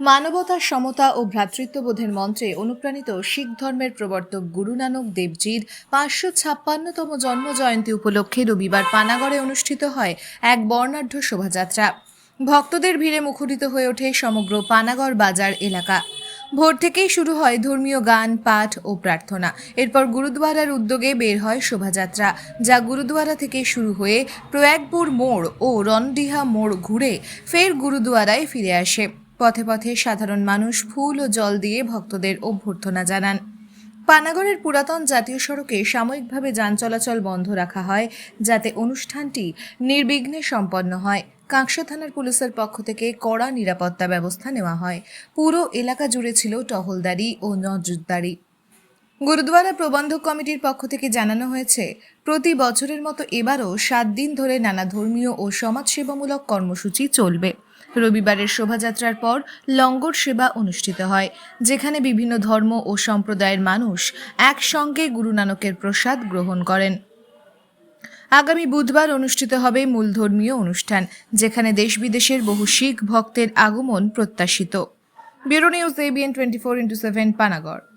মানবতা সমতা ও ভ্রাতৃত্ববোধের মন্ত্রে অনুপ্রাণিত শিখ ধর্মের প্রবর্তক গুরু নানক দেবজির পাঁচশো ছাপ্পান্নতম জন্ম জয়ন্তী উপলক্ষে রবিবার পানাগড়ে অনুষ্ঠিত হয় এক বর্ণাঢ্য শোভাযাত্রা। ভক্তদের ভিড়ে মুখরিত হয়ে ওঠে সমগ্র পানাগড় বাজার এলাকা। ভোর থেকেই শুরু হয় ধর্মীয় গান, পাঠ ও প্রার্থনা। এরপর গুরুদুয়ারার উদ্যোগে বের হয় শোভাযাত্রা, যা গুরুদুয়ারা থেকে শুরু হয়ে প্রয়াগপুর মোড় ও রনডিহা মোড় ঘুরে ফের গুরুদুয়ারায় ফিরে আসে। পথে পথে সাধারণ মানুষ ফুল ও জল দিয়ে ভক্তদের অভ্যর্থনা জানান। পানাগড়ের পুরাতন জাতীয় সড়কে সাময়িকভাবে যান চলাচল বন্ধ রাখা হয়, যাতে অনুষ্ঠানটি নির্বিঘ্নে সম্পন্ন হয়। কাঁকসা থানার পুলিশের পক্ষ থেকে কড়া নিরাপত্তা ব্যবস্থা নেওয়া হয়। পুরো এলাকা জুড়ে ছিল টহলদারি ও নজরদারি। গুরুদুয়ারা প্রবন্ধক কমিটির পক্ষ থেকে জানানো হয়েছে, প্রতি বছরের মতো এবারও সাত দিন ধরে নানা ধর্মীয় ও সমাজসেবামূলক কর্মসূচি চলবে। রবিবারের শোভাযাত্রার পর লঙ্গর সেবা অনুষ্ঠিত হয়, যেখানে বিভিন্ন ধর্ম ও সম্প্রদায়ের মানুষ একসঙ্গে গুরু নানকের প্রসাদ গ্রহণ করেন। আগামী বুধবার অনুষ্ঠিত হবে মূল ধর্মীয় অনুষ্ঠান, যেখানে দেশ বিদেশের বহু শিখ ভক্তের আগমন প্রত্যাশিত। Bureau news ABN twenty four into seven, Panagarh.